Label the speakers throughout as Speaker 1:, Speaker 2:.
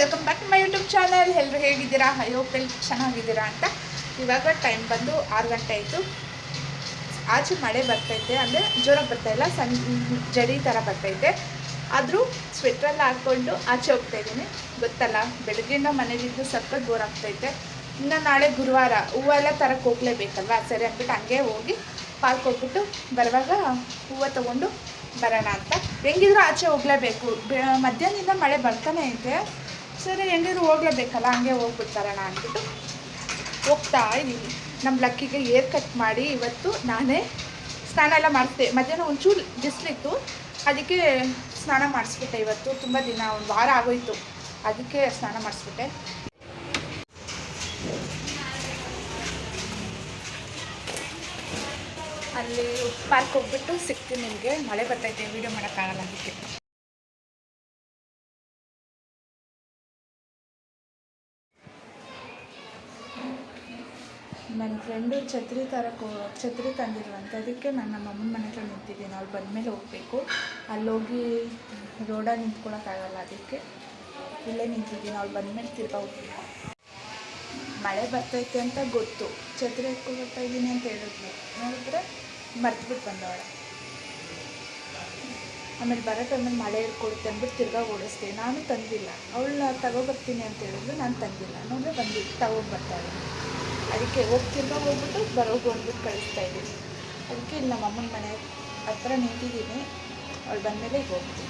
Speaker 1: Welcome back my YouTube channel ಎಲ್ಲರೂ ಹೇಗಿದ್ದೀರಾ? I hope ಎಲ್ಲಿ ಚೆನ್ನಾಗಿದ್ದೀರಾ ಅಂತ. ಇವಾಗ ಟೈಮ್ ಬಂದು ಆರು ಗಂಟೆ ಆಯಿತು. ಆಚೆ ಮಳೆ ಬರ್ತೈತೆ ಅಂದರೆ ಜ್ವರ ಬರ್ತಾ ಇಲ್ಲ ಸಣ್ಣ ಜಡಿ ಥರ ಬರ್ತೈತೆ ಆದರೂ ಸ್ವೆಟ್ರೆಲ್ಲ ಹಾಕ್ಕೊಂಡು ಆಚೆ ಹೋಗ್ತಾ ಇದ್ದೀನಿ. ಗೊತ್ತಲ್ಲ, ಬೆಳಗ್ಗೆಯಿಂದ ಮನೇಲಿದ್ದು ಸಖತ್ ಬೋರ್ ಆಗ್ತೈತೆ ಇನ್ನು ನಾಳೆ ಗುರುವಾರ ಹೂವೆಲ್ಲ ತರಕ್ಕೆ ಹೋಗ್ಲೇಬೇಕಲ್ವ? ಸರಿ ಅಂದ್ಬಿಟ್ಟು ಹಂಗೆ ಹೋಗಿ ಪಾರ್ಕ್ ಹೋಗ್ಬಿಟ್ಟು ಬರುವಾಗ ಹೂವು ತೊಗೊಂಡು ಬರೋಣ ಅಂತ. ಹೆಂಗಿದ್ರು ಆಚೆ ಹೋಗಲೇಬೇಕು. ಮಧ್ಯಾಹ್ನದಿಂದ ಮಳೆ ಬರ್ತಾನೆ ಐತೆ ಸರಿ, ಹೆಂಗಿದ್ರು ಹೋಗ್ಲೇಬೇಕಲ್ಲ ಹಂಗೆ ಹೋಗ್ಬಿಡ್ತಾರಣ ಅಂದ್ಬಿಟ್ಟು ಹೋಗ್ತಾ ಇದ್ದೀನಿ. ನಮ್ಮ ಲಕ್ಕಿಗೆ ಏರ್ ಕಟ್ ಮಾಡಿ ಇವತ್ತು ನಾನೇ ಸ್ನಾನ ಎಲ್ಲ ಮಾಡಿಸ್ದೆ. ಮಧ್ಯಾಹ್ನ ಒಂಚೂರು ಬಿಸಿಲಿತ್ತು, ಅದಕ್ಕೆ ಸ್ನಾನ ಮಾಡಿಸ್ಬಿಟ್ಟೆ ಇವತ್ತು. ತುಂಬ ದಿನ, ಒಂದು ವಾರ ಆಗೋಯ್ತು. ಅದಕ್ಕೆ ಸ್ನಾನ ಮಾಡಿಸ್ಬಿಟ್ಟೆ. ಅಲ್ಲಿ ಪಾರ್ಕ್ ಹೋಗ್ಬಿಟ್ಟು ಸಿಗ್ತೀನಿ ನಿಮಗೆ. ಮಳೆ ಬರ್ತೈತೆ ವೀಡಿಯೋ ಮಾಡೋಕ್ಕಾಗಲ್ಲ ಅದಕ್ಕೆ. ನನ್ನ ಫ್ರೆಂಡು ಛತ್ರಿ ತರಕ್ಕೆ ಛತ್ರಿ ತಂದಿರುವಂತೆ. ಅದಕ್ಕೆ ನಾನು ನಮ್ಮ ಅಮ್ಮನ ಮನೆ ಹತ್ರ ನಿಂತಿದ್ದೀನಿ. ಅವ್ಳು ಬಂದಮೇಲೆ ಹೋಗಬೇಕು. ಅಲ್ಲೋಗಿ ರೋಡಲ್ಲಿ ನಿಂತ್ಕೊಳಕ್ಕಾಗಲ್ಲ ಅದಕ್ಕೆ. ಇಲ್ಲೇ ನಿಂತಿದ್ದೀನಿ. ಅವ್ಳು ಬಂದಮೇಲೆ ತಿರ್ಗಾ ಹೋಗ್ಬೇಕು. ಮಳೆ ಬರ್ತೈತೆ ಅಂತ ಗೊತ್ತು. ಛತ್ರಿ ಎತ್ಕೊಂಡು ಬರ್ತಾ ಇದ್ದೀನಿ ಅಂತ ಹೇಳಿದ್ಲು. ನೋಡಿದ್ರೆ ಮರ್ತ್ಬಿಟ್ಟು ಬಂದವಳೆ. ಆಮೇಲೆ ಬರೋ ಟೈಮಲ್ಲಿ ಮಳೆ ಇರ್ಕೊಡುತ್ತೆ ಅಂದ್ಬಿಟ್ಟು ತಿರ್ಗಾ ಓಡಿಸ್ತೀನಿ ನಾನು ತಂದಿಲ್ಲ. ಅವಳನ್ನ ತಗೊಬರ್ತೀನಿ ಅಂತ ಹೇಳಿದ್ಲು. ನಾನು ತಂದಿಲ್ಲ. ನೋಡಿದ್ರೆ ಬಂದು ತಗೊಂಡ್ಬರ್ತಾಳೆ ಅದಕ್ಕೆ ಹೋಗಿ ತಿರ್ಗಾ ಹೋಗ್ಬಿಟ್ಟು ಬರೋಗು ಅಂದ್ಬಿಟ್ಟು ಕಳಿಸ್ತಾ ಇದ್ದೀನಿ ಅದಕ್ಕೆ ನಮ್ಮ ಅಮ್ಮನ ಮನೆ ಹತ್ರ ನಿಂತಿದ್ದೀನಿ. ಅವಳು ಬಂದಮೇಲೆ ಹೋಗ್ತೀನಿ.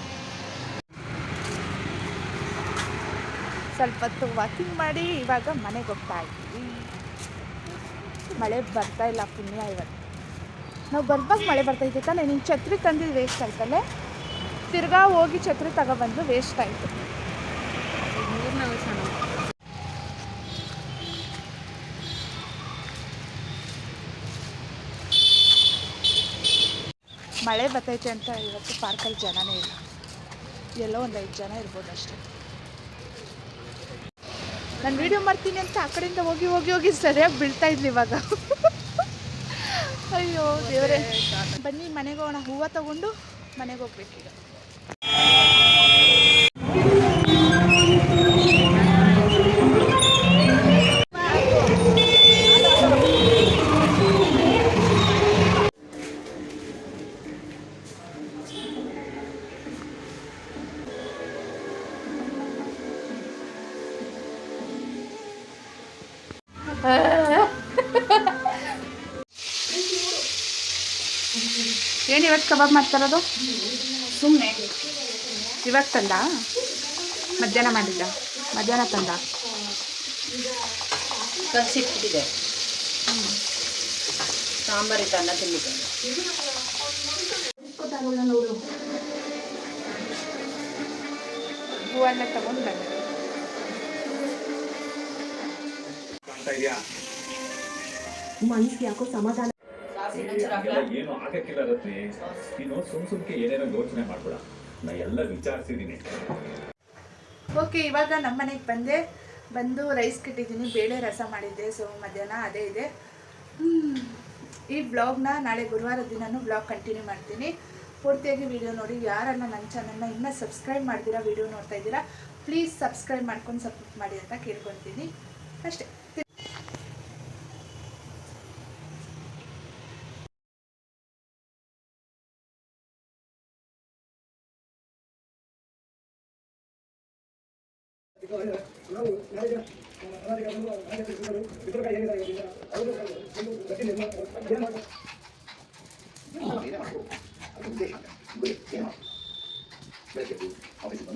Speaker 1: ಸ್ವಲ್ಪ ಹೊತ್ತು ವಾಕಿಂಗ್ ಮಾಡಿ ಇವಾಗ ಮನೆಗೆ ಹೋಗ್ತಾ ಇದ್ದೀವಿ ಮಳೆ ಬರ್ತಾ ಇಲ್ಲ ಪುಣ್ಯ ಇವತ್ತು. ನಾವು ಬರ್ಬಾಗ ಮಳೆ ಬರ್ತೈತೆ ತಾನೆ? ನೀನು ಛತ್ರಿ ತಂದಿದ್ದು ವೇಸ್ಟ್ ಆಯ್ತಲ್ಲೇ? ತಿರ್ಗಾ ಹೋಗಿ ಛತ್ರಿ ತಗೊಬಂದು ವೇಸ್ಟ್ ಆಯಿತು. ಮಳೆ ಬರ್ತೈತೆ ಅಂತ ಇವತ್ತು ಪಾರ್ಕಲ್ಲಿ ಜನನೇ ಇಲ್ಲ. ಎಲ್ಲೋ ಒಂದು ಐದು ಜನ ಇರ್ಬೋದು ಅಷ್ಟೇ. ನಾನು ವೀಡಿಯೋ ಮಾಡ್ತೀನಿ ಅಂತ ಆ ಕಡೆಯಿಂದ ಹೋಗಿ ಹೋಗಿ ಹೋಗಿ ಸರಿಯಾಗಿ ಬೀಳ್ತಾ ಇದ್ಲಿ ಇವಾಗ. ಅಯ್ಯೋ, ದೇವರೇ. ಬನ್ನಿ ಮನೆಗೆ ಹೋಗೋಣ. ಹೂವು ತಗೊಂಡು ಮನೆಗೆ ಹೋಗ್ಬೇಕೀಗ. ಏನು ಇವತ್ತು ಕಬಾಬ್ ಮಾಡ್ತಾರದು
Speaker 2: ಸುಮ್ಮನೆ
Speaker 1: ಇವಾಗ ತಂದ? ಮಧ್ಯಾಹ್ನ ಮಾಡಿದ್ದ? ಮಧ್ಯಾಹ್ನ ತಂದ?
Speaker 2: ಸಾಂಬಾರು ಸಾಂಬಾರಿತ್ತು ಅನ್ನ ನೋಡು
Speaker 1: ಹೂವೆಲ್ಲ ತಗೊಂಡು ಬಂದೆ.
Speaker 3: ಇದೆಯಾ?
Speaker 4: ಯಾಕೋ ಸಮಾಧಾನ.
Speaker 3: ಏನು ಆಗಕ್ಕಿಲ್ಲ ರತ್ರಿ. ನೀನು ಸುಮ್ ಸುಮ್ಕೆ ಏನೇನೋ ಯೋಚನೆ ಮಾಡ್ಬೇಡ. ನಾ ಎಲ್ಲ ವಿಚಾರಿಸಿದೀನಿ
Speaker 1: ಓಕೆ ಇವಾಗ ನಮ್ಮ ಮನೆಗೆ ಬಂದೆ. ಬಂದು ರೈಸ್ ಕಟ್ಟಿದ್ದೀನಿ ಬೇಳೆ ರಸ ಮಾಡಿದ್ದೆ ಸೊ ಮಧ್ಯಾಹ್ನ ಅದೇ ಇದೆ. ಹ್ಮ್. ಈ ಬ್ಲಾಗ್ನ ನಾಳೆ ಗುರುವಾರ ದಿನನೂ ಬ್ಲಾಗ್ ಕಂಟಿನ್ಯೂ ಮಾಡ್ತೀನಿ. ಪೂರ್ತಿಯಾಗಿ ವಿಡಿಯೋ ನೋಡಿ ಯಾರನ್ನ ನನ್ನ ಚಾನಲ್ನ ಇನ್ನೂ ಸಬ್ಸ್ಕ್ರೈಬ್ ಮಾಡ್ದಿರಾ ವಿಡಿಯೋ ನೋಡ್ತಾ ಇದ್ದೀರಾ ಪ್ಲೀಸ್ ಸಬ್ಸ್ಕ್ರೈಬ್ ಮಾಡ್ಕೊಂಡು ಸಪೋರ್ಟ್ ಮಾಡಿ ಅಂತ ಕೇಳ್ಕೊತೀನಿ ಅಷ್ಟೇ.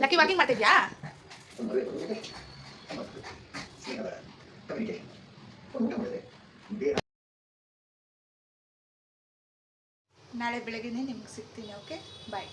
Speaker 1: ಲಕ್ಕಿ ವಾಕಿಂಗ್ ಮಾಡ್ತಿದ್ಯಾ? ನಾಳೆ ಬೆಳಗ್ಗೆನೇ ನಿಮ್ಗೆ ಸಿಗ್ತೀನಿ ಓಕೆ ಬಾಯ್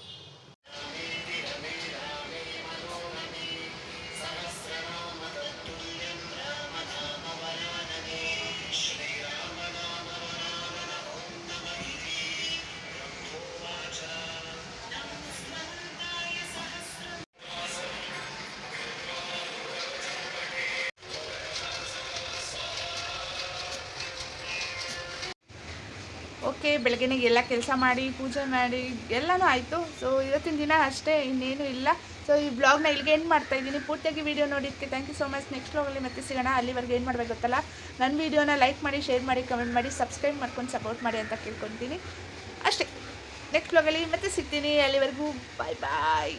Speaker 1: ಓಕೆ ಬೆಳಗ್ಗೆನೆ ಎಲ್ಲ ಕೆಲಸ ಮಾಡಿ, ಪೂಜೆ ಮಾಡಿ, ಎಲ್ಲನೂ ಆಯಿತು. ಸೊ ಇವತ್ತಿನ ದಿನ ಅಷ್ಟೇ, ಇನ್ನೇನು ಇಲ್ಲ. ಸೊ ಈ ಬ್ಲಾಗ್ನ ಇಲ್ಲಿಗೆ ಏನು ಮಾಡ್ತಾ ಇದ್ದೀನಿ. ಪೂರ್ತಿಯಾಗಿ ವೀಡಿಯೋ ನೋಡಿದ್ದಕ್ಕೆ thank you so much next ಬ್ಲಾಗಲ್ಲಿ ಮತ್ತೆ ಸಿಗೋಣ. ಅಲ್ಲಿವರೆಗೆ ಏನು ಮಾಡಬೇಕು ಗೊತ್ತಲ್ಲ? ನನ್ನ ವೀಡಿಯೋನ ಲೈಕ್ ಮಾಡಿ ಶೇರ್ ಮಾಡಿ ಕಮೆಂಟ್ ಮಾಡಿ ಸಬ್ಸ್ಕ್ರೈಬ್ ಮಾಡ್ಕೊಂಡು ಸಪೋರ್ಟ್ ಮಾಡಿ ಅಂತ ಕೇಳ್ಕೊತೀನಿ. ಅಷ್ಟೇ. ನೆಕ್ಸ್ಟ್ ಬ್ಲಾಗಲ್ಲಿ ಮತ್ತೆ ಸಿಗ್ತೀನಿ. ಅಲ್ಲಿವರೆಗೂ ಬಾಯ್ ಬಾಯ್